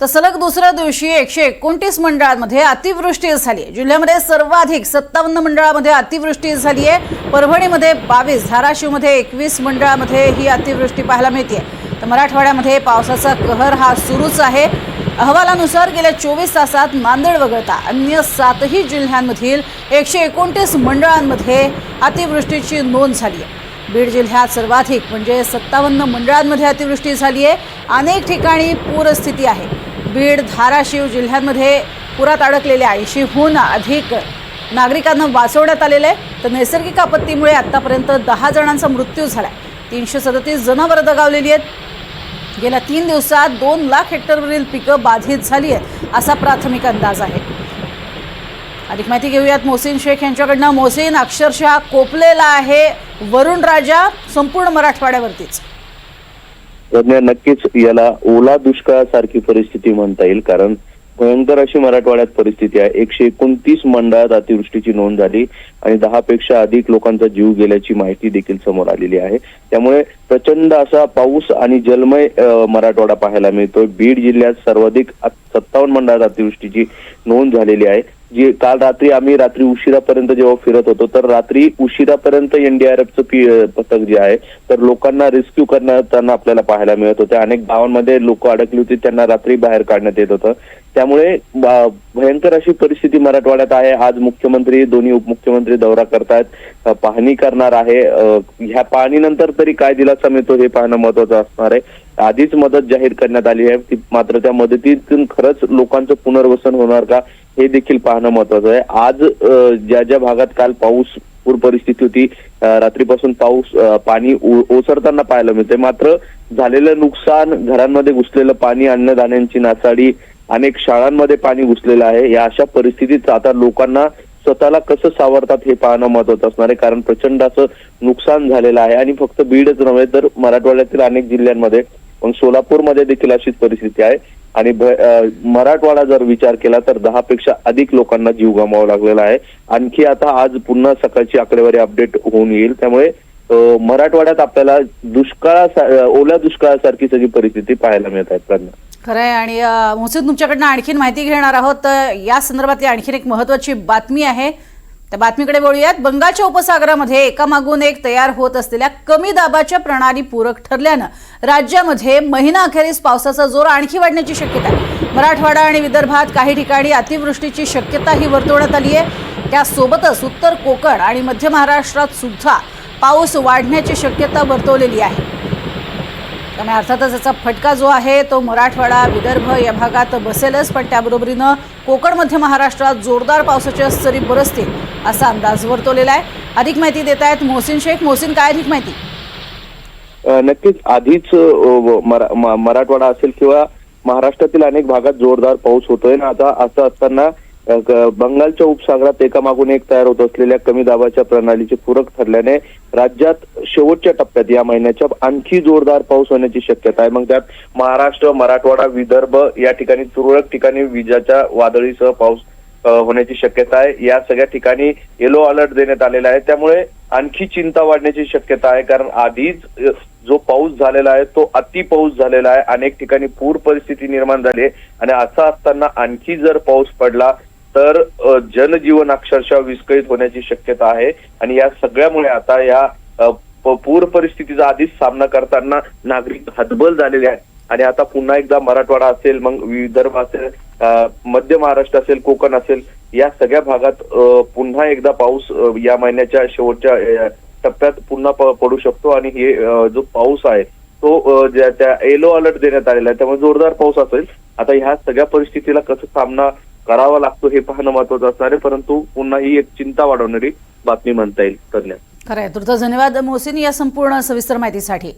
तर सलग दुसऱ्या दिवशी एकशे एकोणतीस मंडळांमध्ये अतिवृष्टी झाली. आहे जिल्ह्यामध्ये सर्वाधिक सत्तावन्न मंडळामध्ये अतिवृष्टी झाली आहे. परभणीमध्ये बावीस धाराशिवमध्ये एकवीस मंडळामध्ये ही अतिवृष्टी पाहायला मिळते तर मराठवाड्यामध्ये पावसाचा कहर हा सुरूच आहे. अहवालानुसार गेल्या चोवीस तासात नांदेड वगळता अन्य सातही जिल्ह्यांमधील एकशे एकोणतीस मंडळांमध्ये अतिवृष्टीची नोंद झाली आहे. बीड जिल्ह्यात सर्वाधिक म्हणजे सत्तावन्न मंडळांमध्ये अतिवृष्टी झाली आहे. अनेक ठिकाणी पूरस्थिती आहे. बीड धाराशिव जिल्ह्यांमध्ये पुरात अडकलेले ऐंशीहून अधिक नागरिकांना वाचवण्यात आलेलं आहे. तर नैसर्गिक आपत्तीमुळे आत्तापर्यंत दहा जणांचा मृत्यू झाला आहे तीनशे सदतीस जनावरं दगावलेली आहेत. गेल्या तीन दिवसात दोन लाख हेक्टरवरील पिकं बाधित झाली आहेत असा प्राथमिक अंदाज आहे. अधिक माहिती घेऊयात मोहसिन शेख यांच्याकडनं. मोहसिन अक्षरशः कोपलेला आहे वरुण राजा संपूर्ण मराठवाड्यावरतीच. तज्ञ नक्कीच याला ओला दुष्काळासारखी परिस्थिती म्हणता येईल कारण भयंकर अशी मराठवाड्यात परिस्थिती आहे. एकशे एकोणतीस मंडळात अतिवृष्टीची नोंद झाली आणि दहा पेक्षा अधिक लोकांचा जीव गेल्याची माहिती देखील समोर आलेली आहे. त्यामुळे प्रचंड असा पाऊस आणि जलमय मराठवाडा पाहायला मिळतोय. बीड जिल्ह्यात सर्वाधिक सत्तावन्न मंडळात अतिवृष्टीची नोंद झालेली आहे. जी काल रात्री आम्ही रात्री उशिरापर्यंत जेव्हा फिरत होतो तर रात्री उशिरापर्यंत एनडीआरएफचं पथक जे आहे तर लोकांना रेस्क्यू करताना आपल्याला पाहायला मिळत होते. अनेक गावांमध्ये लोक अडकली होती त्यांना रात्री बाहेर काढण्यात येत होतं. त्यामुळे भयंकर अशी परिस्थिती मराठवाड्यात आहे. आज मुख्यमंत्री दोन्ही उपमुख्यमंत्री दौरा करतायत. पाहणी करणार आहे. ह्या पाहणीनंतर तरी काय दिलासा मिळतो हे पाहणं महत्वाचं असणार आहे. आधीच मदत जाहीर करण्यात आली आहे. मात्र त्या मदतीतून खरंच लोकांचं पुनर्वसन होणार का? हे देखील पाहणं महत्वाचं आहे. आज ज्या ज्या भागात काल पाऊस पूर परिस्थिती होती रात्रीपासून पाऊस पाणी ओसरताना पाहायला मिळते मात्र झालेलं नुकसान घरांमध्ये घुसलेलं पाणी अन्नधान्यांची नासाडी अनेक शाळांमध्ये पाणी घुसलेलं आहे. या अशा परिस्थितीत आता लोकांना स्वतःला कसं सावरतात हे पाहणं महत्वाचं असणार आहे. कारण प्रचंड असं नुकसान झालेलं आहे. आणि फक्त बीडच नव्हे तर मराठवाड्यातील अनेक जिल्ह्यांमध्ये मग सोलापूरमध्ये देखील अशीच परिस्थिती आहे. आणि मराठवाडा जर विचार केला तर दहा पेक्षा अधिक लोकांना जीव गमावा लागलेला आहे. आणखी आता आज पुन्हा सकाळची आकडेवारी अपडेट होऊन येईल. त्यामुळे मराठवाड्यात आपल्याला दुष्काळा ओल्या दुष्काळासारखी सगळी परिस्थिती पाहायला मिळत आहे प्रज्ञा. खरं आहे आणि मोहसिन तुमच्याकडनं आणखीन माहिती घेणार आहोत. तर या संदर्भातली आणखीन एक महत्त्वाची बातमी आहे. त्या बातमीकडे वळूयात. बंगालच्या उपसागरामध्ये एकामागून एक तयार होत असलेल्या कमी दाबाच्या प्रणाली पूरक ठरल्यानं राज्यामध्ये महिना अखेरीस पावसाचा जोर आणखी वाढण्याची शक्यता आहे. मराठवाडा आणि विदर्भात काही ठिकाणी अतिवृष्टीची शक्यताही वर्तवण्यात आली आहे. त्यासोबतच उत्तर कोकण आणि मध्य महाराष्ट्रात सुद्धा पाऊस वाढण्याची शक्यता वर्तवलेली आहे. त्यामुळे अर्थातच याचा फटका जो आहे तो मराठवाडा विदर्भ या भागात बसेलच. पण त्याबरोबरीनं कोकण मध्य महाराष्ट्रात जोरदार पावसाच्या सरी बरसतील असा अंदाज वर्तवलेला आहे. अधिक माहिती देत आहेत मोहसिन शेख. मोहसिन काय अधिक माहिती? नक्कीच आधीच मरा- म- मराठवाडा असेल किंवा महाराष्ट्रातील अनेक भागात जोरदार पाऊस होतोय ना आता असं असताना बंगालच्या उपसागरात एकामागून एक तयार होत असलेल्या कमी दाबाच्या प्रणालीचे पूरक ठरल्याने राज्यात शेवटच्या टप्प्यात या महिन्याच्या आणखी जोरदार पाऊस होण्याची शक्यता आहे. मग त्यात महाराष्ट्र मराठवाडा विदर्भ या ठिकाणी तुरळक ठिकाणी विजाच्या वादळीसह पाऊस होण्याची शक्यता आहे. या सगळ्या ठिकाणी येलो अलर्ट देण्यात आलेला आहे. त्यामुळे आणखी चिंता वाढण्याची शक्यता आहे. कारण आधीच जो पाऊस झालेला आहे तो अति पाऊस झालेला आहे. अनेक ठिकाणी पूर परिस्थिती निर्माण झाली आहे. आणि असं असताना आणखी जर पाऊस पडला तर जनजीवन अक्षरशः विस्कळीत होण्याची शक्यता आहे. आणि या सगळ्यामुळे आता या पूर परिस्थितीचा आधीच सामना करताना नागरिक हतबल झालेले आहेत. आणि आता पुन्हा एकदा मराठवाडा असेल मग विदर्भ असेल मध्य महाराष्ट्र असेल कोकण असेल या सगळ्या भागात पुन्हा एकदा पाऊस या महिन्याच्या शेवटच्या टप्प्यात पुन्हा पडू शकतो. आणि हे जो पाऊस आहे तो ज्या- त्या येलो अलर्ट देण्यात आलेला आहे. त्यामुळे जोरदार पाऊस असेल. आता ह्या सगळ्या परिस्थितीला कसं सामना करावा लागतो हे पाहणं महत्वाचं असणार आहे. परंतु पुन्हा ही एक चिंता वाढवणारी बातमी म्हणता येईल तज्ञ खरं आहे. तुर्त धन्यवाद मोहसिन या संपूर्ण सविस्तर माहितीसाठी.